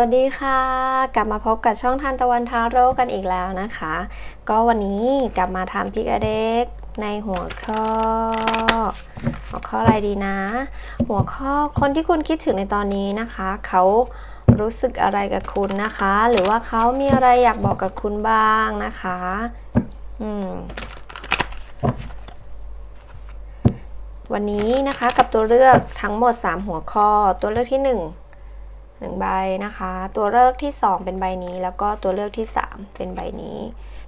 วัสดีค่ะ กลับมาพบกับช่องทานตะวันทาโร่กันอีกแล้วนะคะ ก็วันนี้กลับมาทำพิกอเด็กในหัวข้อ หัวข้ออะไรดีนะ หัวข้อคนที่คุณคิดถึงในตอนนี้นะคะ เขารู้สึกอะไรกับคุณนะคะ หรือว่าเขามีอะไรอยากบอกกับคุณบ้างนะคะ อืมวันนี้นะคะกับตัวเลือกทั้งหมด 3 หัวข้อตัวเลือกที่ 1 1ใบนะคะ ตัวเลือกที่ 2 เป็นใบนี้ แล้วก็ตัวเลือกที่ 3 เป็นใบนี้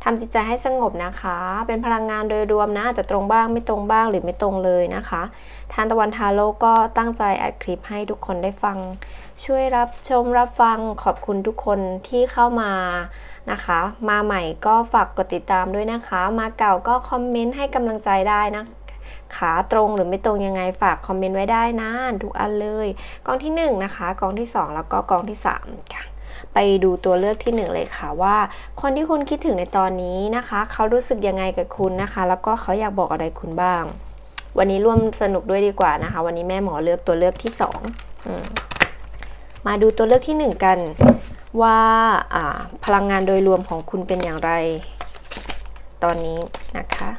ทำจิตใจให้สงบนะคะ เป็นพลังงานโดยรวมนะอาจจะตรงบ้างไม่ตรงบ้างหรือไม่ตรงเลยนะคะทานตะวันทาโลก็ตั้งใจอัดคลิปให้ทุกคนได้ฟัง ช่วยรับชมรับฟังขอบคุณทุกคนที่เข้ามานะคะ มาใหม่ก็ฝากกดติดตามด้วยนะคะ มาเก่าก็คอมเมนต์ให้กำลังใจได้นะ ขาตรงหรือไม่ตรงยังไงฝากคอมเมนต์ไว้ได้นะทุกอันเลยกองที่1นนะคะกองที่ 2 แล้วก็กองที่3ค่ะไปดูตัวเลือกที่ 1 เลยค่ะว่า คนที่คุณคิดถึงในตอนนี้นะคะ เขารู้สึกยังไงกับคุณนะคะ แล้วก็เขาอยากบอกอะไรคุณบ้าง วันนี้ร่วมสนุกด้วยดีกว่านะคะ วันนี้แม่หมอเลือกตัวเลือกที่2อืมมาดูตัวเลือกที่ 1 กันว่าพลังงานโดยรวมของคุณเป็นอย่างไร ตอนนี้นะคะ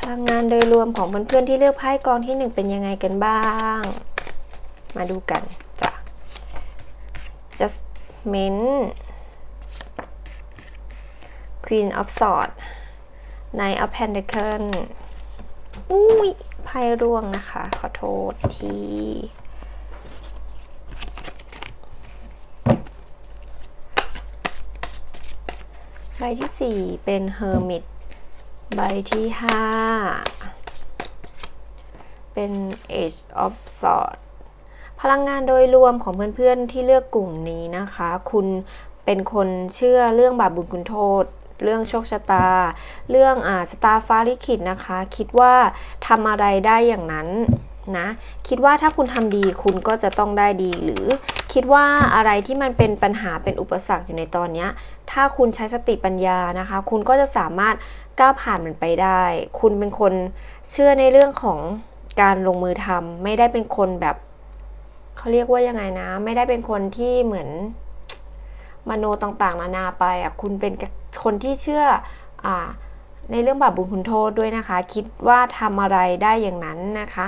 พลังงานโดยรวมของเพื่อนๆที่เลือกไพ่กองที่หนึ่งเป็นยังไงกันบ้าง มาดูกันจ้ะ Justment Queen of Swords Knight of Pentacles อุ้ยไพ่ร่วงนะคะ ขอโทษทีใบที่ 4 เป็น Hermit ใบที่ 5 เป็น Age of Swords พลังงานโดยรวมของเพื่อนๆที่เลือกกลุ่มนี้นะคะ คุณเป็นคนเชื่อเรื่องบาปบุญคุณโทษ เรื่องโชคชะตา เรื่องอ่าสตาร์ฟ้าลิขิตนะคะ คิดว่าทำอะไรได้อย่างนั้น นะ คิดว่าถ้าคุณทำดีคุณก็จะต้องได้ดี หรือคิดว่าอะไรที่มันเป็นปัญหาเป็นอุปสรรคอยู่ในตอนนี้ ถ้าคุณใช้สติปัญญานะคะ คุณก็จะสามารถก้าวผ่านมันไปได้ คุณเป็นคนเชื่อในเรื่องของการลงมือทำไม่ได้เป็นคนแบบเขาเรียกว่ายังไงนะ ไม่ได้เป็นคนที่เหมือนมโนต่างๆนานาไปอะคุณเป็นคนที่เชื่ออ่า ในเรื่องบาปบุญคุณโทษด้วยนะคะ คิดว่าทำอะไรได้อย่างนั้นนะคะ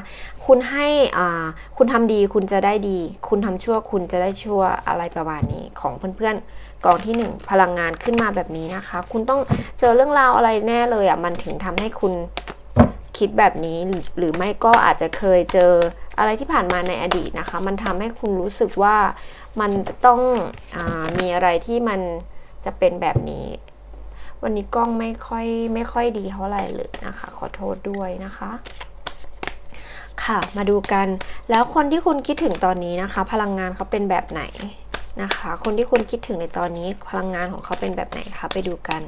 คุณให้อ่าคุณทำดีคุณจะได้ดี คุณทำชั่วคุณจะได้ชั่วอะไรประมาณนี้ของเพื่อนๆกองที่ 1 พลังงานขึ้นมาแบบนี้นะคะ คุณต้องเจอเรื่องราวอะไรแน่เลยอะมันถึงทำให้คุณคิดแบบนี้หรือไม่ก็อาจจะเคยเจออะไรที่ผ่านมาในอดีตนะคะ มันทำให้คุณรู้สึกว่ามันต้องอมีอะไรที่มันจะเป็นแบบนี้ วันนี้กล้องไม่ค่อยไม่ค่อยดีเท่าไหร่เลยนะคะ ขอโทษด้วยนะคะ ค่ะมาดูกันแล้วคนที่คุณคิดถึงตอนนี้นะคะ พลังงานเขาเป็นแบบไหนนะคะ คนที่คุณคิดถึงในตอนนี้พลังงานของเขาเป็นแบบไหนคะไปดูกัน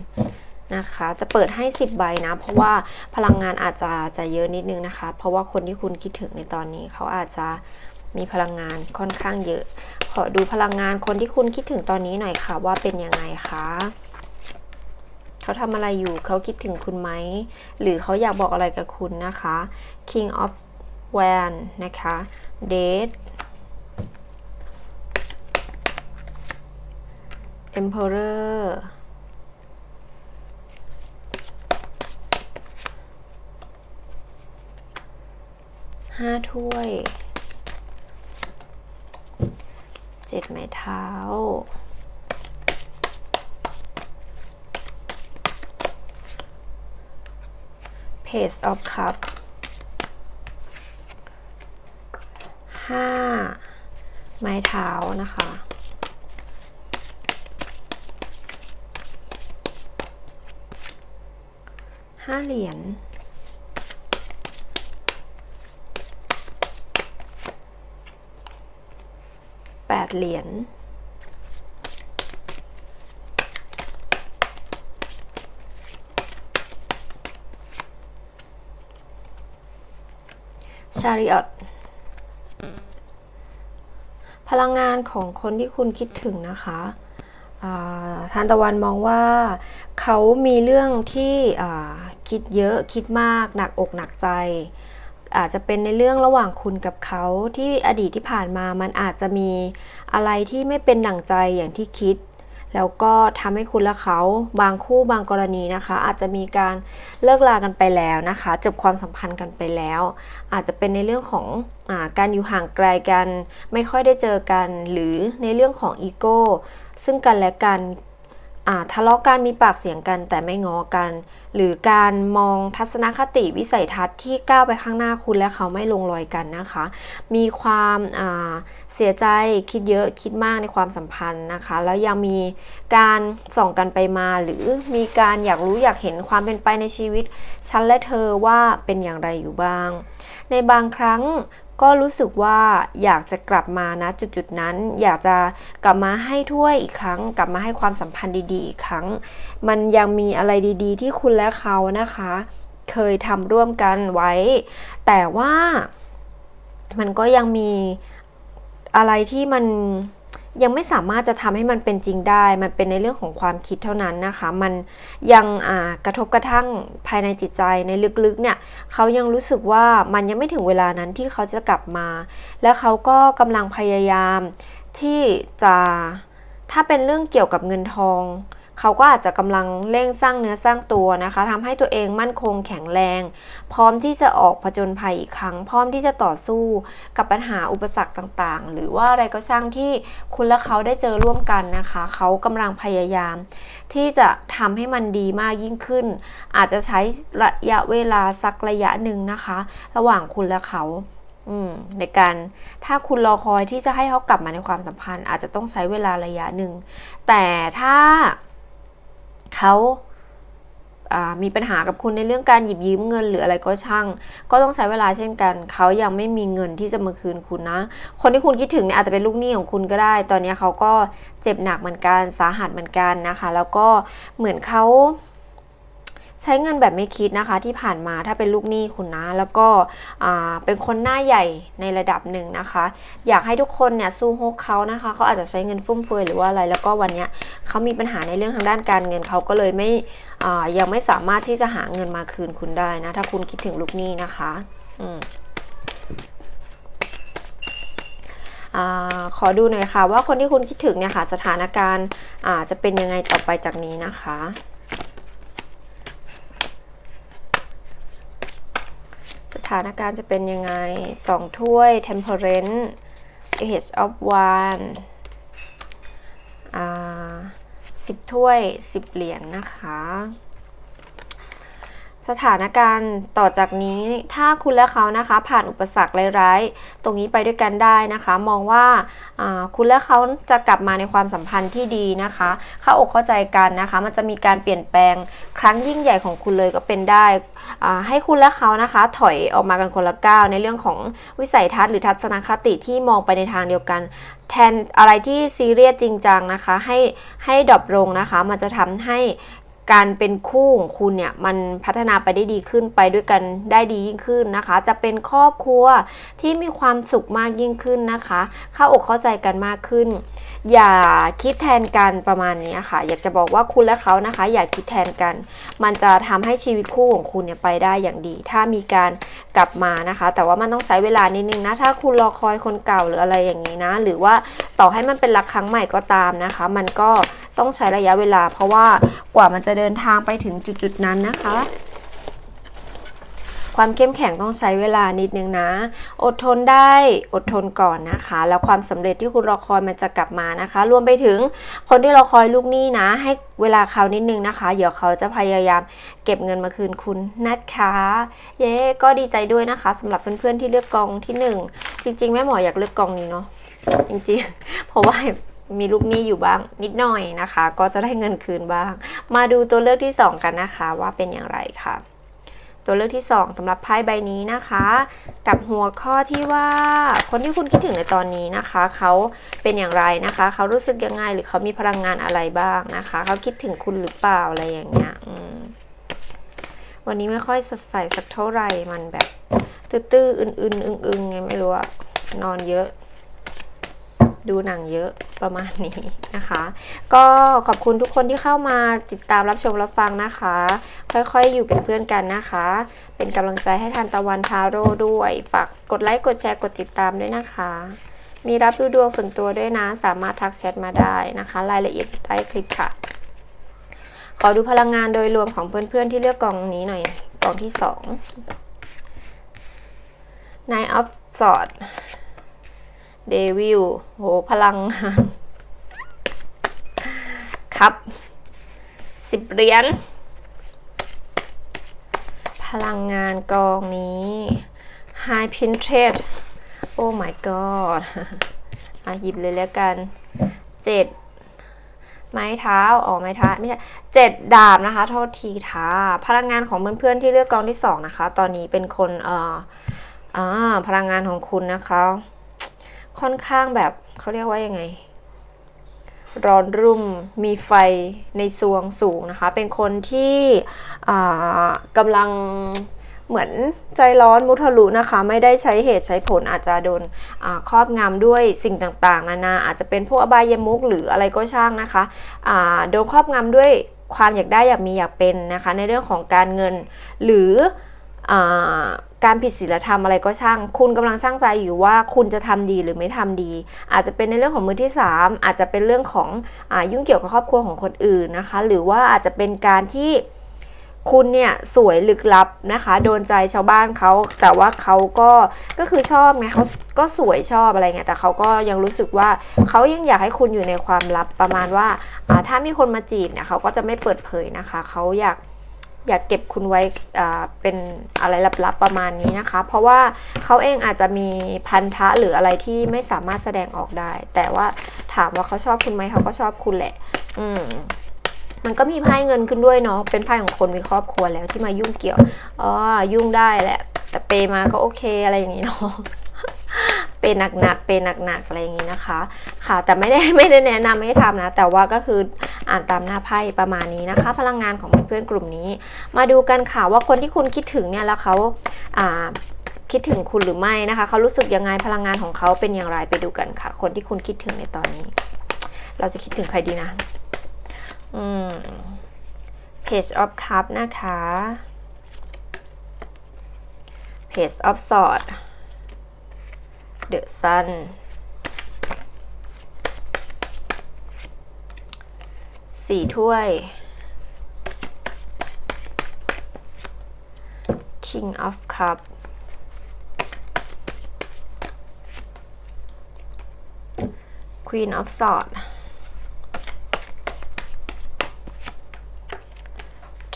นะคะ จะเปิดให้ 10 ใบนะ เพราะว่าพลังงานอาจจะจะเยอะนิดนึงนะคะ เพราะว่าคนที่คุณคิดถึงในตอนนี้เขาอาจจะมีพลังงานค่อนข้างเยอะ ขอดูพลังงานคนที่คุณคิดถึงตอนนี้หน่อยค่ะ ว่าเป็นยังไงคะ เขาทำอะไรอยู่เขาคิดถึงคุณไหม หรือเขาอยากบอกอะไรกับคุณนะคะ King of w a n นะคะ Date Emperor ห้าถ้วยเจ็ดไม้เท้า Page of Cup ห้าไม้เท้านะคะ ห้าเหรียญแปดเหรียญ ชาริออตพลังงานของคนที่คุณคิดถึงนะคะทานตะวันมองว่าเขามีเรื่องที่คิดเยอะคิดมากหนักอกหนักใจ อาจจะเป็นในเรื่องระหว่างคุณกับเขาที่อดีตที่ผ่านมามันอาจจะมีอะไรที่ไม่เป็นดั่งใจอย่างที่คิด แล้วก็ทำให้คุณและเขาบางคู่บางกรณีนะคะ อาจจะมีการเลิกลากันไปแล้วนะคะจบความสัมพันธ์กันไปแล้ว อาจจะเป็นในเรื่องของอการอยู่ห่างไกลกัน ไม่ค่อยได้เจอกัน หรือในเรื่องของอีโก้ซึ่งกันและกัน ทะเลาะกันมีปากเสียงกันแต่ไม่ง้อกัน หรือการมองทัศนคติวิสัยทัศน์ที่ก้าวไปข้างหน้าคุณและเขาไม่ลงรอยกันนะคะ มีความาเสียใจคิดเยอะคิดมากในความสัมพันธ์นะคะ แล้วยังมีการส่องกันไปมาหรือมีการอยากรู้อยากเห็นความเป็นไปในชีวิตฉันและเธอว่าเป็นอย่างไรอยู่บ้าง ในบางครั้ง ก็รู้สึกว่าอยากจะกลับมานะจุดๆนั้น อยากจะกลับมาให้ถ้วยอีกครั้ง กลับมาให้ความสัมพันธ์ดีๆ อีกครั้ง มันยังมีอะไรดีๆ ที่คุณและเขานะคะ เคยทำร่วมกันไว้ แต่ว่ามันก็ยังมีอะไรที่มัน ยังไม่สามารถจะทำให้มันเป็นจริงได้ มันเป็นในเรื่องของความคิดเท่านั้นนะคะ มันยังกระทบกระทั่งภายในจิตใจในลึกๆเนี่ยเขายังรู้สึกว่ามันยังไม่ถึงเวลานั้นที่เขาจะกลับมา แล้วเขาก็กำลังพยายามที่จะถ้าเป็นเรื่องเกี่ยวกับเงินทอง เขาก็อาจจะกำลังเร่งสร้างเนื้อสร้างตัวนะคะทำให้ตัวเองมั่นคงแข็งแรง พร้อมที่จะออกผจญภัยอีกครั้ง พร้อมที่จะต่อสู้กับปัญหาอุปสรรคต่างๆ หรือว่าอะไรก็ช่างที่คุณและเขาได้เจอร่วมกันนะคะ เขากำลังพยายาม ที่จะทำให้มันดีมากยิ่งขึ้น อาจจะใช้ระยะเวลาสักระยะหนึ่งนะคะ ระหว่างคุณและเขาในการถ้าคุณรอคอยที่จะให้เขากลับมาในความสัมพันธ์ อาจจะต้องใช้เวลาระยะหนึ่ง แต่ถ้า เขามีปัญหากับคุณในเรื่องการหยิบยืมเงินหรืออะไรก็ช่าง ก็ต้องใช้เวลาเช่นกัน เขายังไม่มีเงินที่จะมาคืนคุณนะ คนที่คุณคิดถึงเนี่ยอาจจะเป็นลูกหนี้ของคุณก็ได้ ตอนนี้เขาก็เจ็บหนักเหมือนกันสาหัสเหมือนกันนะคะ แล้วก็เหมือนเขา ใช้เงินแบบไม่คิดนะคะที่ผ่านมาถ้าเป็นลูกหนี้คุณนะ แล้วก็เป็นคนหน้าใหญ่ในระดับหนึ่งนะคะ อยากให้ทุกคนเนี่ยสู้ฮกเขานะคะเขาอาจจะใช้เงินฟุ่มเฟือยหรือว่าอะไร แล้วก็วันนี้เขามีปัญหาในเรื่องทางด้านการเงินเขาก็เลยไม่ยังไม่สามารถที่จะหาเงินมาคืนคุณได้นะ ถ้าคุณคิดถึงลูกหนี้นะคะอืมอขอดูหน่อยค่ะว่าคนที่คุณคิดถึงเนี่ยค่ะ สถานการณ์จะเป็นยังไงต่อไปจากนี้นะคะ ถานการณ์จะเป็นยังไงสองถ้วย temperance age of one อ่าสิบถ้วยสิบเหรียญนนะคะ สถานการณ์ต่อจากนี้ถ้าคุณและเขานะคะ ผ่านอุปสรรคร้ายๆตรงนี้ไปด้วยกันได้นะคะ มองว่าคุณและเขาจะกลับมาในความสัมพันธ์ที่ดีนะคะเข้าอกเข้าใจกันนะคะ มันจะมีการเปลี่ยนแปลงครั้งยิ่งใหญ่ของคุณเลยก็เป็นได้ให้คุณและเขานะคะ ถอยออกมากันคนละก้าวในเรื่องของวิสัยทัศน์หรือทัศนคติที่มองไปในทางเดียวกัน แทนอะไรที่ซีเรียสจริงจังนะคะ ให้ให้ดรอปลงนะคะ มันจะทำให้ การเป็นคู่ของคุณเนี่ยมันพัฒนาไปได้ดีขึ้นไปด้วยกันได้ดียิ่งขึ้นนะคะ จะเป็นครอบครัวที่มีความสุขมากยิ่งขึ้นนะคะ เข้าอกเข้าใจกันมากขึ้น อย่าคิดแทนกันประมาณนี้ค่ะ อยากจะบอกว่าคุณและเขานะคะ อย่าคิดแทนกัน มันจะทำให้ชีวิตคู่ของคุณเนี่ยไปได้อย่างดี ถ้ามีการกลับมานะคะ แต่ว่ามันต้องใช้เวลานิดนึงนะถ้าคุณรอคอยคนเก่าหรืออะไรอย่างนี้นะ หรือว่าต่อให้มันเป็นรักครั้งใหม่ก็ตามนะคะ มันก็ ต้องใช้ระยะเวลา เพราะว่ากว่ามันจะเดินทางไปถึงจุดๆนั้นนะคะ ความเข้มแข็งต้องใช้เวลานิดนึงนะ อดทนได้อดทนก่อนนะคะ แล้วความสำเร็จที่คุณรอคอยมันจะกลับมานะคะ รวมไปถึงคนที่รอคอยลูกหนี้นะ ให้เวลาเขานิดนึงนะคะ เดี๋ยวเขาจะพยายามเก็บเงินมาคืนคุณนะคะเย้ก็ดีใจด้วยนะคะสำหรับเพื่อนๆที่เลือกกองที่ 1 จริงๆแม่หมออยากเลือกกองนี้เนาะจริงๆ เพราะว่า มีลูกหนี้อยู่บ้างนิดหน่อยนะคะ ก็จะได้เงินคืนบ้าง มาดูตัวเลือกที่ 2 กันนะคะ ว่าเป็นอย่างไรค่ะ ตัวเลือกที่ 2สำหรับไพ่ใบนี้นะคะ กับหัวข้อที่ว่าคนที่คุณคิดถึงในตอนนี้นะคะ เขาเป็นอย่างไรนะคะ เขารู้สึกยังไงหรือเขามีพลังงานอะไรบ้างนะคะ เขาคิดถึงคุณหรือเปล่าอะไรอย่างเงี้ยวันนี้ไม่ค่อยสดใสสักเท่าไหร่มันแบบตื้อๆอึนๆอึงๆไงไม่รู้อะนอนเยอะ ดูหนังเยอะประมาณนี้นะคะ ก็ขอบคุณทุกคนที่เข้ามาติดตามรับชมรับฟังนะคะ ค่อยๆอยู่เป็นเพื่อนกันนะคะ เป็นกำลังใจให้ทันตะวันทาโร่ด้วยฝากกดไลค์กดแชร์กดติดตามด้วยนะคะ มีรับดูดวงส่วนตัวด้วยนะ สามารถทักแชทมาได้นะคะ รายละเอียดใต้คลิปค่ะ ขอดูพลังงานโดยรวมของเพื่อนๆที่เลือกกล่องนี้หน่อยกล่องที่สอง Nine of Swords เดวิลโหพลังงานครับสิบเหรียญพลังงานกองนี้ High Pinterest โอ้ my god อะหยิบเลยแล้วกันเจ็ดไม้เท้าอ๋อไม้เท้าไม่ใช่เจ็ดดาบนะคะ โทษทีค่ะ พลังงานของเพื่อนๆที่เลือกกองที่สองนะคะ ตอนนี้เป็นคนเอ่ออ่าพลังงานของคุณนะคะ ค่อนข้างแบบเขาเรียกว่ายังไง ร้อนรุ่มมีไฟในซวงสูงนะคะ เป็นคนที่กำลังเหมือนใจร้อนมุทะลุนะคะ ไม่ได้ใช้เหตุใช้ผลอาจจะโดนครอบงำด้วยสิ่งต่างๆ นานาอาจจะเป็นพวกอบายมุกหรืออะไรก็ช่างนะคะโดนครอบงำด้วยความอยากได้อยากมีอยากเป็นนะคะ ในเรื่องของการเงิน หรือ การผิดศีลธรรมอะไรก็ช่าง คุณกำลังสร้างใจอยู่ว่าคุณจะทำดีหรือไม่ทำดี อาจจะเป็นในเรื่องของมือที่ 3 อาจจะเป็นเรื่องของอยุ่งเกี่ยวกับครอบครัวของคนอื่นนะคะ หรือว่าอาจจะเป็นการที่คุณเนี่ยสวยลึกลับนะคะ โดนใจชาวบ้านเขาแต่ว่าเขาก็ก็คือชอบไงเขาก็สวยชอบอะไรเงี้ยแต่เขาก็ยังรู้สึกว่าเขายังอยากให้คุณอยู่ในความลับประมาณว่าถ้ามีคนมาจีบเนี่ยเขาก็จะไม่เปิดเผยนะคะเขาอยาก อยากเก็บคุณไว้เป็นอะไรลับๆประมาณนี้นะคะ เพราะว่าเขาเองอาจจะมีพันธะหรืออะไรที่ไม่สามารถแสดงออกได้ แต่ว่าถามว่าเขาชอบคุณไหมเขาก็ชอบคุณแหละ อืมมันก็มีไพ่เงินขึ้นด้วยเนาะ เป็นไพ่ของคนมีครอบครัวแล้วที่มายุ่งเกี่ยว อ๋อ ยุ่งได้แหละ แต่เปมาก็โอเคอะไรอย่างงี้เนาะ เปหนักๆเปหนักๆอะไรอย่างงี้นะคะ ค่ะ แต่ไม่ได้ไม่ได้แนะนำให้ทำนะ แต่ว่าก็คืออ่านตามหน้าไพ่ประมาณนี้นะคะ พลังงานของเพื่อนๆกลุ่มนี้ มาดูกันค่ะว่าคนที่คุณคิดถึงเนี่ยแล้วเขาอ่าคิดถึงคุณหรือไม่นะคะเขารู้สึกยังไงพลังงานของเขาเป็นอย่างไรไปดูกันค่ะ คนที่คุณคิดถึงในตอนนี้ เราจะคิดถึงใครดีนะ อืม Page of Cup นะคะ Page of Sword The Sun สี่ถ้วย King of Cup Queen of Sword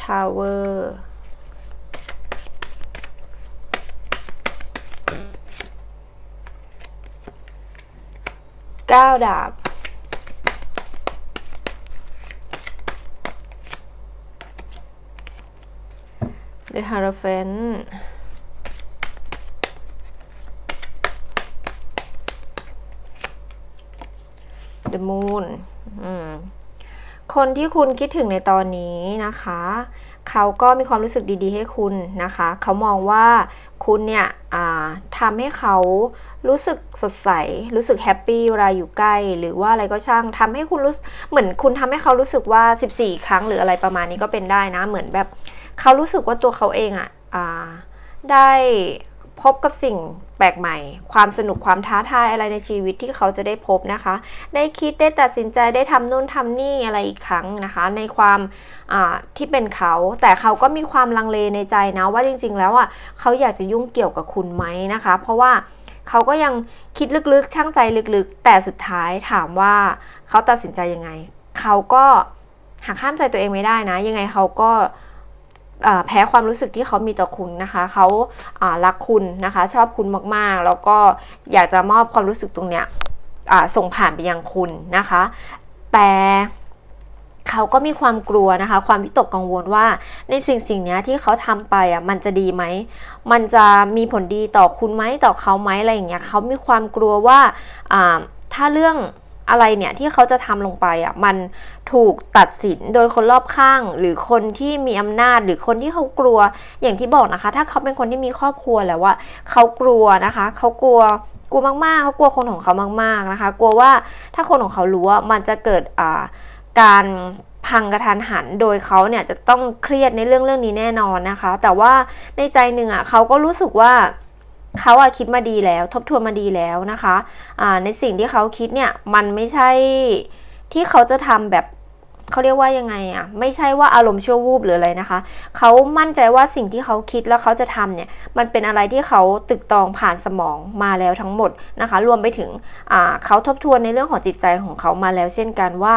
Tower เก้าดาบเดฮาราเฟน Moon อืม คนที่คุณคิดถึงในตอนนี้นะคะ เขาก็มีความรู้สึกดีๆ ให้คุณนะคะ เขามองว่าคุณเนี่ยทำให้เขารู้สึกสดใส รู้สึกแฮปปี้เวลาอยู่ใกล้ หรือว่าอะไรก็ช่างทำให้คุณรู้เหมือนคุณทำให้เขารู้สึกว่า 14 ครั้งหรืออะไรประมาณนี้ก็เป็นได้นะ เหมือนแบบเขารู้สึกว่าตัวเขาเองอะ่ะได้พบกับสิ่ง แปลกใหม่ ความสนุกความท้าทายอะไรในชีวิตที่เขาจะได้พบนะคะ ได้คิดได้ตัดสินใจได้ทำนู่นทำนี่อะไรอีกครั้งนะคะ ในความที่เป็นเขา แต่เขาก็มีความลังเลในใจนะว่าจริง ๆ แล้วอะเขาอยากจะยุ่งเกี่ยวกับคุณไหมนะคะ เพราะว่าเขาก็ยังคิดลึกๆช่างใจลึกๆ แต่สุดท้ายถามว่าเขาตัดสินใจยังไง เขาก็หักห้ามใจตัวเองไม่ได้นะ ยังไงเขาก็ แพ้ความรู้สึกที่เขามีต่อคุณนะคะเขารักคุณนะคะชอบคุณมากๆ แล้วก็อยากจะมอบความรู้สึกตรงเนี้ยส่งผ่านไปยังคุณนะคะ แต่เขาก็มีความกลัวนะคะ ความวิตกกังวลว่าในสิ่งสิ่งนี้ที่เขาทำไปอะมันจะดีไหม มันจะมีผลดีต่อคุณไหมต่อเขาไหมอะไรอย่างเงี้ยเขามีความกลัวว่าถ้าเรื่อง อะไรเนี่ยที่เขาจะทำลงไปอะมันถูกตัดสินโดยคนรอบข้าง หรือคนที่มีอำนาจหรือคนที่เขากลัวอย่างที่บอกนะคะ ถ้าเขาเป็นคนที่มีครอบครัวแล้วว่าเขากลัวนะคะ เขากลัวกลัวมากๆเขากลัวคนของเขามาก ๆนะคะ กลัวว่าถ้าคนของเขารู้ว่ามันจะเกิดอ่าการพังกระทันหันโดยเขาเนี่ยจะต้องเครียดในเรื่องเรื่องนี้แน่นอนนะคะ แต่ว่าในใจหนึ่งอะเขาก็รู้สึกว่า เขาอะคิดมาดีแล้ว ทบทวนมาดีแล้วนะคะะในสิ่งที่เขาคิดเนี่ยมันไม่ใช่ที่เขาจะทำแบบเขาเรียกว่ายังไงอะไม่ใช่ว่าอารมณ์ชั่ววูบหรืออะไรนะคะ เขามั่นใจว่าสิ่งที่เขาคิดแล้วเขาจะทำเนี่ยมันเป็นอะไรที่เขาตึกตองผ่านสมองมาแล้วทั้งหมดนะคะ รวมไปถึงเขาทบทวนในเรื่องของจิตใจของเขามาแล้ว เช่นกันว่า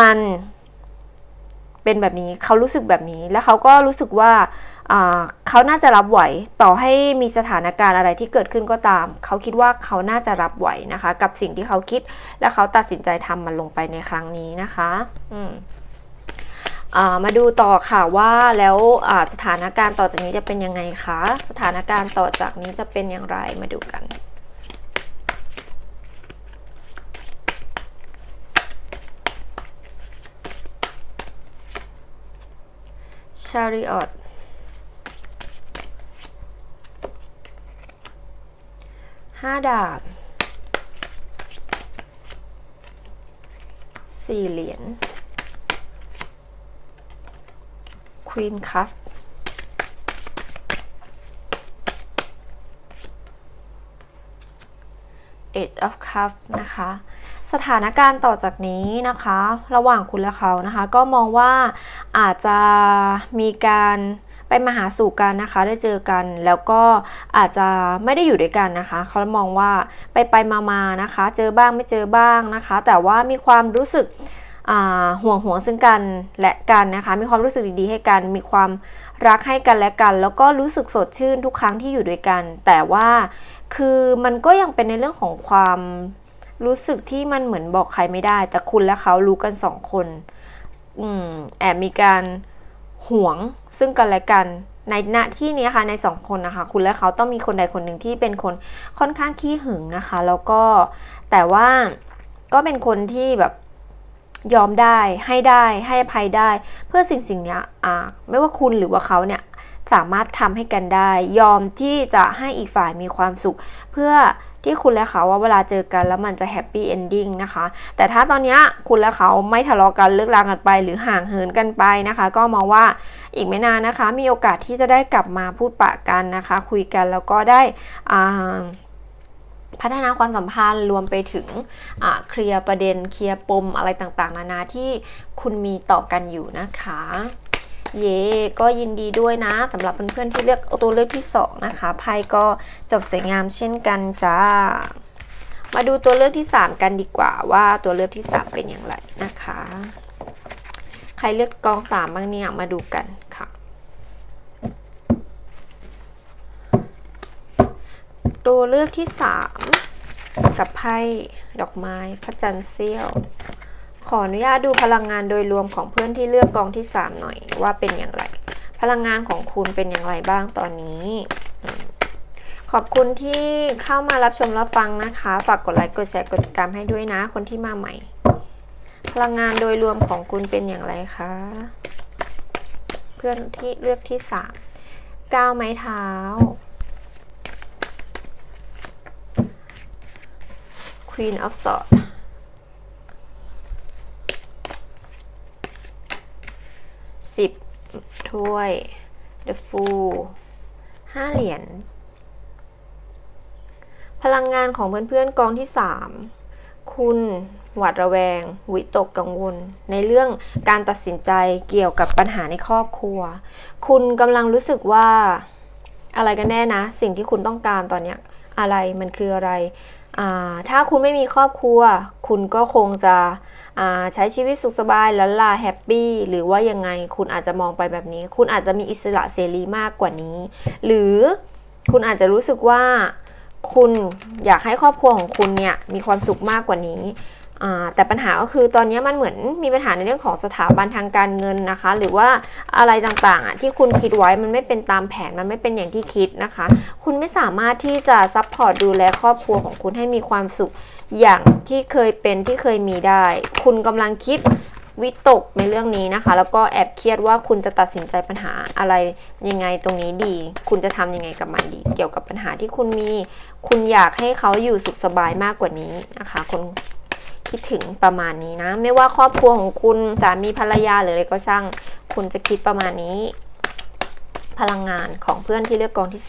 มันเป็นแบบนี้เขารู้สึกแบบนี้ แล้วเขาก็รู้สึกว่า เขาน่าจะรับไหวต่อให้มีสถานการณ์อะไรที่เกิดขึ้นก็ตาม เขาคิดว่าเขาน่าจะรับไหวนะคะ กับสิ่งที่เขาคิดและเขาตัดสินใจทำมันลงไปในครั้งนี้นะคะมาดูต่อค่ะว่าแล้วสถานการณ์ต่อจากนี้จะเป็นยังไงคะสถานการณ์ต่อจากนี้จะเป็นอย่างไรมาดูกัน Chariot ห้าดาบสี่เหรียญ Queen Cup Age of Cup นะคะสถานการณ์ต่อจากนี้นะคะ ระหว่างคุณและเขานะคะ ก็มองว่าอาจจะมีการ ไปมาหาสู่กันนะคะ ได้เจอกัน แล้วก็อาจจะไม่ได้อยู่ด้วยกันนะคะ เขามองว่าไปไปมามานะคะ เจอบ้างไม่เจอบ้างนะคะ แต่ว่ามีความรู้สึกห่วงห่วงซึ่งกันและกันนะคะ มีความรู้สึกดีๆให้กัน มีความรักให้กันและกัน แล้วก็รู้สึกสดชื่นทุกครั้งที่อยู่ด้วยกัน แต่ว่าคือมันก็ยังเป็นในเรื่องของความรู้สึกที่มันเหมือนบอกใครไม่ได้ แต่คุณและเขารู้กันสองคน อืมแอบมีการห่วง ซึ่งกันและกันในณที่นี้ค่ะในสองคนนะคะ คุณและเขาต้องมีคนใดคนหนึ่งที่เป็นคนค่อนข้างขี้หึงนะคะ แล้วก็แต่ว่าก็เป็นคนที่แบบยอมได้ให้ได้ให้อภัยได้ เพื่อสิ่งสิ่งนี้อ่าไม่ว่าคุณหรือว่าเขาเนี่ยสามารถทำให้กันได้ ยอมที่จะให้อีกฝ่ายมีความสุข เพื่อ ที่คุณและเขาว่าเวลาเจอกันแล้วมันจะแฮปปี้เอนดิ้งนะคะ แต่ถ้าตอนนี้คุณและเขาไม่ทะเลาะกันเลิกรากันไป หรือห่างเหินกันไปนะคะ ก็มองว่าอีกไม่นานนะคะ มีโอกาสที่จะได้กลับมาพูดปะกันนะคะ คุยกันแล้วก็ได้พัฒนาความสัมพันธ์รวมไปถึงเคลียร์ประเด็นเคลียร์ปมอะไรต่างๆ นานาที่คุณมีต่อกันอยู่นะคะ เย่ก็ยินดีด้วยนะสำหรับเพื่อนๆที่เลือกตัวเลือกที่ 2 นะคะไพ่ก็จบสวยงามเช่นกันจ้า มาดูตัวเลือกที่ 3 กันดีกว่าว่าตัวเลือกที่ 3 เป็นอย่างไรนะคะ ใครเลือกกอง3บ้างเนี่ยมาดูกันค่ะ ตัวเลือกที่ 3 กับไพ่ดอกไม้พระจันทร์เสี้ยว ขออนุญาตดูพลังงานโดยรวมของเพื่อนที่เลือกกองที่ 3 หน่อยว่าเป็นอย่างไร พลังงานของคุณเป็นอย่างไรบ้างตอนนี้ ขอบคุณที่เข้ามารับชมรับฟังนะคะ ฝากกดไลค์กดแชร์กดติดตามให้ด้วยนะ คนที่มาใหม่ พลังงานโดยรวมของคุณเป็นอย่างไรคะเพื่อนที่เลือกที่สามก้าวไม้เท้า Queen of Swords 10 ถ้วย The Fool 5 เหรียญ พลังงานของเพื่อนๆกองที่ 3 คุณหวาดระแวง วิตกกังวล ในเรื่องการตัดสินใจเกี่ยวกับปัญหาในครอบครัว คุณกำลังรู้สึกว่าอะไรกันแน่นะ สิ่งที่คุณต้องการตอนนี้อะไรมันคืออะไร ถ้าคุณไม่มีครอบครัว คุณก็คงจะใช้ชีวิตสุขสบายละลาแฮปปี้หรือว่ายังไงคุณอาจจะมองไปแบบนี้ คุณอาจจะมีอิสระเสรีมากกว่านี้ หรือคุณอาจจะรู้สึกว่าคุณอยากให้ครอบครัวของคุณเนี่ยมีความสุขมากกว่านี้ แต่ปัญหาก็คือตอนนี้มันเหมือนมีปัญหาในเรื่องของสถาบันทางการเงินนะคะ หรือว่าอะไรต่างๆที่คุณคิดไว้มันไม่เป็นตามแผนมันไม่เป็นอย่างที่คิดนะคะ คุณไม่สามารถที่จะซัพพอร์ตดูแลครอบครัวของคุณให้มีความสุขอย่างที่เคยเป็นที่เคยมีได้ คุณกำลังคิดวิตกในเรื่องนี้นะคะ แล้วก็แอบเครียดว่าคุณจะตัดสินใจปัญหาอะไรยังไงตรงนี้ดี คุณจะทำยังไงกับมันดี เกี่ยวกับปัญหาที่คุณมี คุณอยากให้เขาอยู่สุขสบายมากกว่านี้นะคะ คน คิดถึงประมาณนี้นะ ไม่ว่าครอบครัวของคุณสามีภรรยาหรืออะไรก็ช่าง คุณจะคิดประมาณนี้ พลังงานของเพื่อนที่เลือกกองที่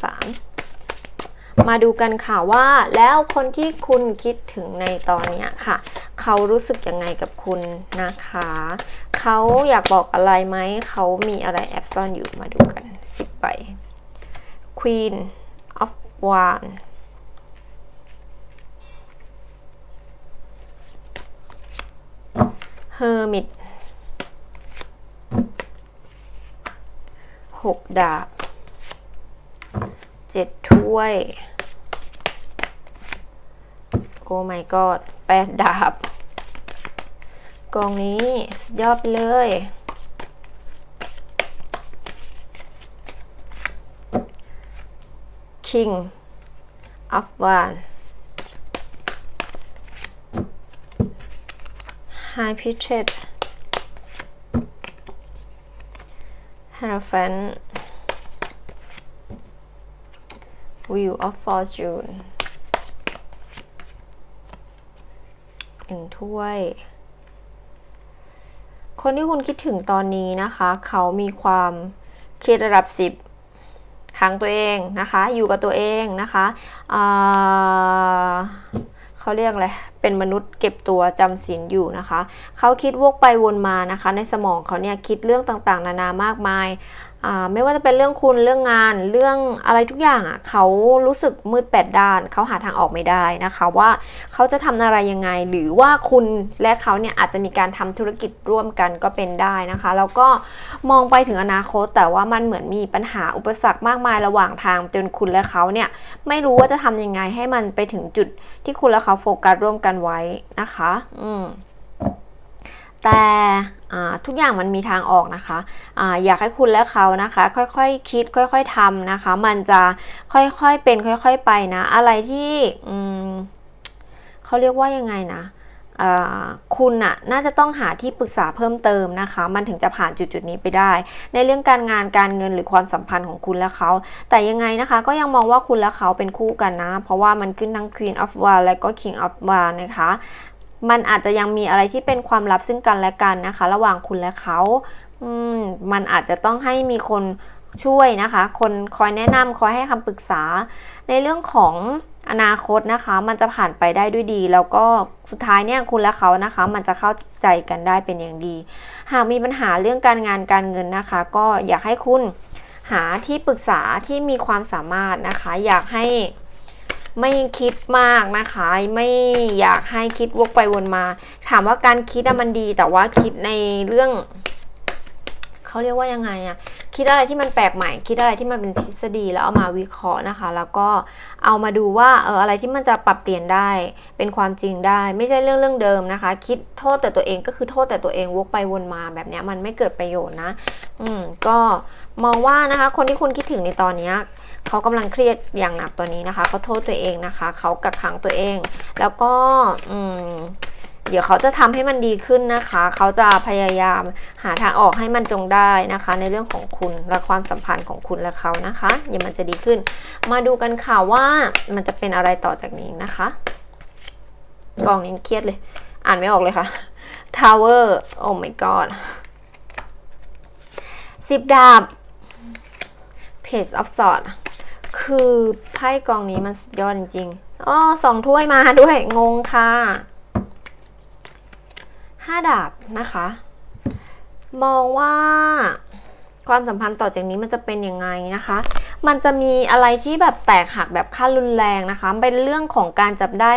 3มาดูกันค่ะว่าแล้วคนที่คุณคิดถึงในตอนนี้ค่ะ เขารู้สึกยังไงกับคุณนะคะ เขาอยากบอกอะไรไหม เขามีอะไรแอบซ่อนอยู่มาดูกันสิบใบ Queen of Wands Hermit หกดาบเจ็ดถ้วย โอ้ my god แปดดาบ กองนี้สุดยอดเลย King of Wands High Pitched Hierophant Wheel of Fortune หนึ่งถ้วย คนที่คุณคิดถึงตอนนี้นะคะ เขามีความเครียดระดับสิบขังตัวเองนะคะ อยู่กับตัวเองนะคะอ่า เขาเรียกอะไร เป็นมนุษย์เก็บตัวจำศีลอยู่นะคะ เขาคิดวกไปวนมานะคะ ในสมองเขาเนี่ยคิดเรื่องต่างๆ นานามากมาย ไม่ว่าจะเป็นเรื่องคุณเรื่องงานเรื่องอะไรทุกอย่างอะเขารู้สึกมืดแปดด้านเขาหาทางออกไม่ได้นะคะ ว่าเขาจะทำอะไรยังไง หรือว่าคุณและเขาเนี่ยอาจจะมีการทำธุรกิจร่วมกันก็เป็นได้นะคะ แล้วก็มองไปถึงอนาคต แต่ว่ามันเหมือนมีปัญหาอุปสรรคมากมายระหว่างทางจนคุณและเขาเนี่ยไม่รู้ว่าจะทำยังไงให้มันไปถึงจุดที่คุณและเขาโฟกัสร่วมกันไว้นะคะ อืม แต่ทุกอย่างมันมีทางออกนะคะอะอยากให้คุณและเขานะคะ ค่อยๆคคิดค่อย ๆทำนะคะ มันจะค่อยๆเป็นค่อย ๆไปนะ อะไรที่เขาเรียกว่ายังไงนะคุณน่ะน่าจะต้องหาที่ปรึกษาเพิ่มเติมนะคะ มันถึงจะผ่านจุดๆนี้ไปได้ ในเรื่องการงานการเงินหรือความสัมพันธ์ของคุณและเขา แต่ยังไงนะคะ ก็ยังมองว่าคุณและเขาเป็นคู่กันนะ เพราะว่ามันขึ้นทั้ง Queen of Wands และก็ King of Wands นะคะ มันอาจจะยังมีอะไรที่เป็นความลับซึ่งกันและกันนะคะ ระหว่างคุณและเขาอืมมันอาจจะต้องให้มีคนช่วยนะคะ คนคอยแนะนำคอยให้คำปรึกษา ในเรื่องของอนาคตนะคะ มันจะผ่านไปได้ด้วยดี แล้วก็สุดท้ายเนี่ยคุณและเขานะคะ มันจะเข้าใจกันได้เป็นอย่างดี หากมีปัญหาเรื่องการงานการเงินนะคะ ก็อยากให้คุณหาที่ปรึกษาที่มีความสามารถนะคะ อยากให้ ไม่คิดมากนะคะ ไม่อยากให้คิดวกไปวนมา ถามว่าการคิดมันดี แต่ว่าคิดในเรื่องเขาเรียกว่ายังไงอะคิดอะไรที่มันแปลกใหม่ คิดอะไรที่มันเป็นทฤษฎีแล้วเอามาวิเคราะห์นะคะ แล้วก็เอามาดูว่าเอออะไรที่มันจะปรับเปลี่ยนได้ เป็นความจริงได้ ไม่ใช่เรื่องเรื่องเดิมนะคะ คิดโทษแต่ตัวเองก็คือโทษแต่ตัวเองวกไปวนมาแบบนี้มันไม่เกิดประโยชน์นะ อืมก็มองว่านะคะ คนที่คุณคิดถึงในตอนนี้ เขากำลังเครียดอย่างหนักตัวนี้นะคะเขาโทษตัวเองนะคะ เขากักขังตัวเอง แล้วก็อืมเดี๋ยวเขาจะทำให้มันดีขึ้นนะคะ เขาจะพยายามหาทางออกให้มันจงได้นะคะ ในเรื่องของคุณและความสัมพันธ์ของคุณและเขานะคะเดี๋ยวมันจะดีขึ้น มาดูกันค่ะว่ามันจะเป็นอะไรต่อจากนี้นะคะกองนี้เครียดเลย อ่านไม่ออกเลยค่ะ Tower โอ้ my god สิบดาบ Page of Swords คือไพ่กองนี้มันสุดยอดจริงๆอ๋อสองถ้วยมาด้วย งงค่ะห้าดาบนะคะ มองว่าความสัมพันธ์ต่อจากนี้มันจะเป็นยังไงนะคะ มันจะมีอะไรที่แบบแตกหักแบบขั้นรุนแรงนะคะ เป็นเรื่องของการจับได้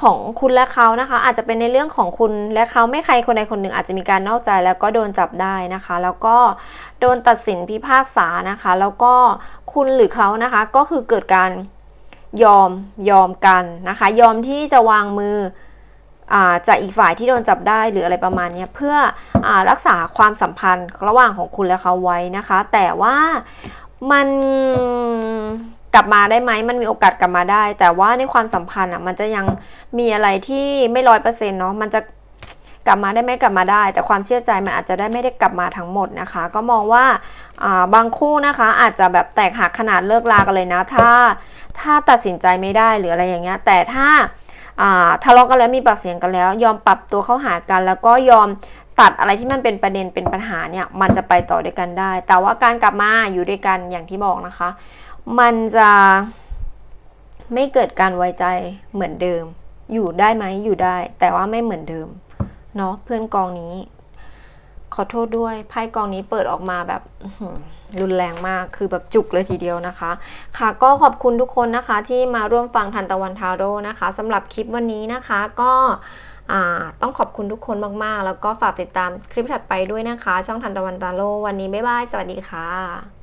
ของคุณและเขานะคะ อาจจะเป็นในเรื่องของคุณและเขาไม่ใครคนใดคนหนึ่งอาจจะมีการนอกใจแล้วก็โดนจับได้นะคะ แล้วก็โดนตัดสินพิพากษานะคะ แล้วก็ คุณหรือเขานะคะ ก็คือเกิดการยอมยอมกันนะคะ ยอมที่จะวางมือจากอีกฝ่ายที่โดนจับได้หรืออะไรประมาณนี้เพื่ออรักษาความสัมพันธ์ระหว่างของคุณและเขาไว้นะคะ แต่ว่ามันกลับมาได้ไหมมันมีโอกาสกลับมาได้ แต่ว่าในความสัมพันธ์อะมันจะยังมีอะไรที่ไม่ร้อยเปอร์เซ็นต์เนาะมันจะ กลับมาได้ไหมกลับมาได้ แต่ความเชื่อใจมันอาจจะได้ไม่ได้กลับมาทั้งหมดนะคะ ก็มองว่าบางคู่นะคะอาจจะแบบแตกหักขนาดเลิกลากันเลยนะ ถ้าถ้าตัดสินใจไม่ได้หรืออะไรอย่างเงี้ยแต่ถ้าอ่าทะเลาะกันแล้วมีปากเสียงกันแล้ว ยอมปรับตัวเข้าหากัน แล้วก็ยอมตัดอะไรที่มันเป็นประเด็นเป็นปัญหาเนี่ยมันจะไปต่อด้วยกันได้ แต่ว่าการกลับมาอยู่ด้วยกันอย่างที่บอกนะคะ มันจะไม่เกิดการไว้ใจเหมือนเดิม อยู่ได้ไหมอยู่ได้ แต่ว่าไม่เหมือนเดิม เนาะเพื่อนกองนี้ ขอโทษด้วยไพ่กองนี้เปิดออกมาแบบรุนแรงมากคือแบบจุกเลยทีเดียวนะคะ ค่ะก็ขอบคุณทุกคนนะคะที่มาร่วมฟังทันตะวันทาโร่นะคะสำหรับคลิปวันนี้นะคะก็ต้องขอบคุณทุกคนมาก ๆ แล้วก็ฝากติดตามคลิปถัดไปด้วยนะคะ ช่องทันตะวันตาโร่วันนี้บ๊ายบาย สวัสดีค่ะ